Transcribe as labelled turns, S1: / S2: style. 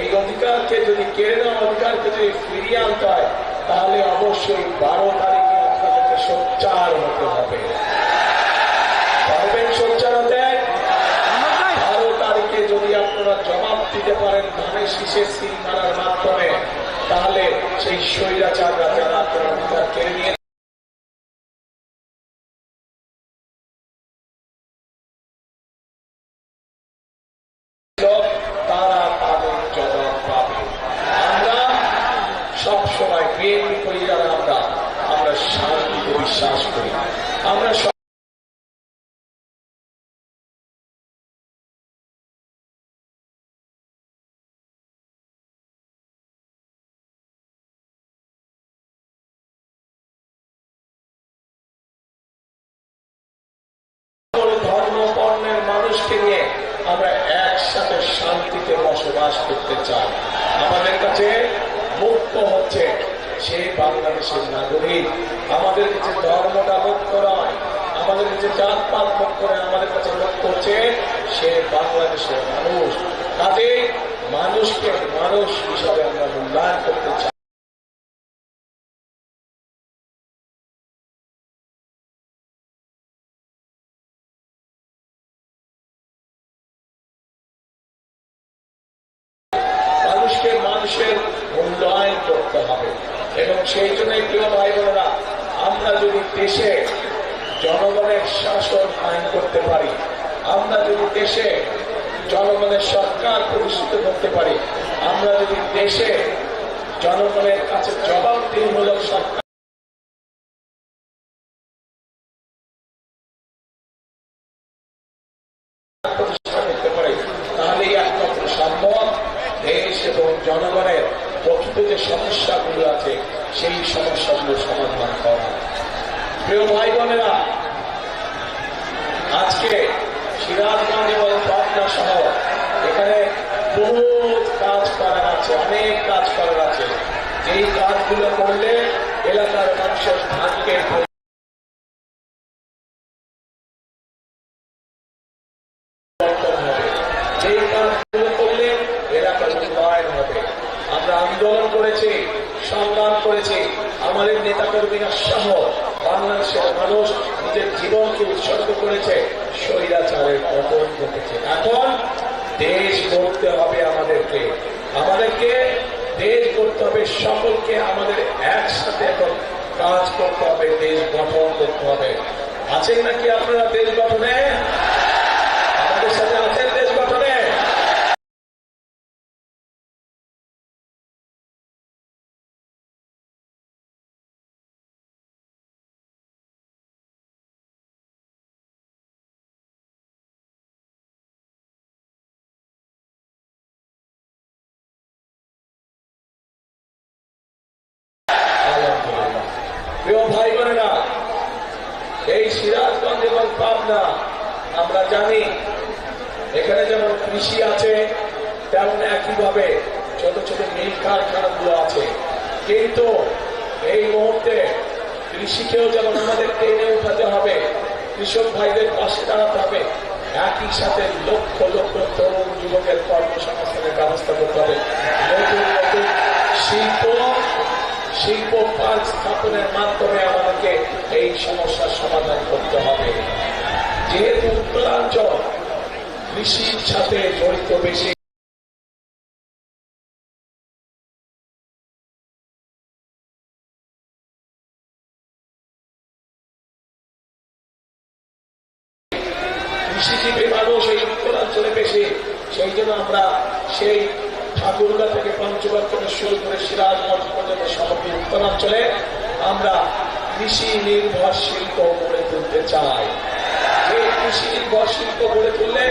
S1: এই অধিকারকে যদি কেড়ে নেওয়া অধিকারকে যদি ফিরিয়ে আনতে হয়, তাহলে অবশ্যই বারো তারিখে আপনাদেরকে সোচ্চার হতে হবে। পারবেন সোচ্চার হতে? বারো তারিখে যদি আপনারা জবাব দিতে পারেন ধানের শীষের সিল মারার মাধ্যমে, তাহলে সেই স্বৈরাচাররা যারা আপনার অধিকার কেড়ে নিয়ে আমরা একসাথে শান্তিতে বসবাস করতে চাই। আমাদের কাছে মুক্ত হচ্ছে সেই বাংলাদেশের নাগরিক। আমাদের কাছে ধর্মটা মুক্ত নয়, আমাদের কাছে জাতপাত মুক্ত নয়, আমাদের কাছে মুক্ত হচ্ছে সে বাংলাদেশের মানুষ। কাজে মানুষকে মানুষ হিসাবে আমরা মূল্যায়ন করতে চাই। করতে হবে। এবং সেই জন্যই প্রিয় ভাই বোনেরা আমরা যদি দেশে জনগণের শাসন আইন করতে পারি, আমরা যদি দেশে জনগণের সরকার প্রতিষ্ঠিত করতে পারি, আমরা যদি দেশে জনগণের কাছে জবাবদিহিমূলক সরকার জনগণের প্রকৃত যে সমস্যাগুলো আছে, সেই সমস্যাগুলো সমাধান করা। প্রিয় ভাই বোনেরা আজকে সিরাজগঞ্জ এবং পাটনা সহ এখানে বহুত কাজ করার আছে, অনেক কাজ করার আছে। যেই কাজগুলো করলে এলাকার মানুষের ভাগ্যের পরিবর্তন হবে যেই কাজগুলো করলে এলাকার উন্নয়ন হবে আমরা আন্দোলন করেছি সংগ্রাম করেছি আমাদের নেতাকর্মীরা সহ বাংলাদেশের মানুষ নিজের জীবনকে উৎসর্গ করেছে, স্বৈরাচারের পতন ঘটেছে এখন দেশ করতে হবে আমাদেরকে। আমাদেরকে দেশ করতে হবে, সকলকে আমাদের একসাথে এখন কাজ করতে হবে, দেশ গঠন করতে হবে। আছেন নাকি আপনারা দেশ গঠনে? পাবনা আমরা জানি এখানে যেমন কৃষি আছে, তেমন একইভাবে ছোট ছোট মিল কারখানাগুলো আছে। কিন্তু এই মুহূর্তে কৃষিকেও যেমন আমাদের টেনে উঠাতে হবে, কৃষক ভাইদের পাশে দাঁড়াতে হবে, একই সাথে লক্ষ লক্ষ তরুণ যুবকের কর্মসংস্থানের ব্যবস্থা করতে হবে। নতুন নতুন শিল্প শিল্প পার্ক স্থাপনের মাধ্যমে আমাদেরকে এই সমস্যার সমাধান করতে হবে। যেহেতু উত্তরাঞ্চল কৃষির সাথে জড়িত বেশি। কৃষিজীবী মানুষ এই উত্তরাঞ্চলে বেশি, সেই জন্য আমরা সেই ঠাকুরগা থেকে শুরু করে সিরাজগঞ্জ পর্যন্ত সমগ্র উত্তরাঞ্চলে আমরা কৃষি নির্ভর শিল্প গড়ে তুলতে চাই। যে শিল্প শিল্প গড়ে তুললে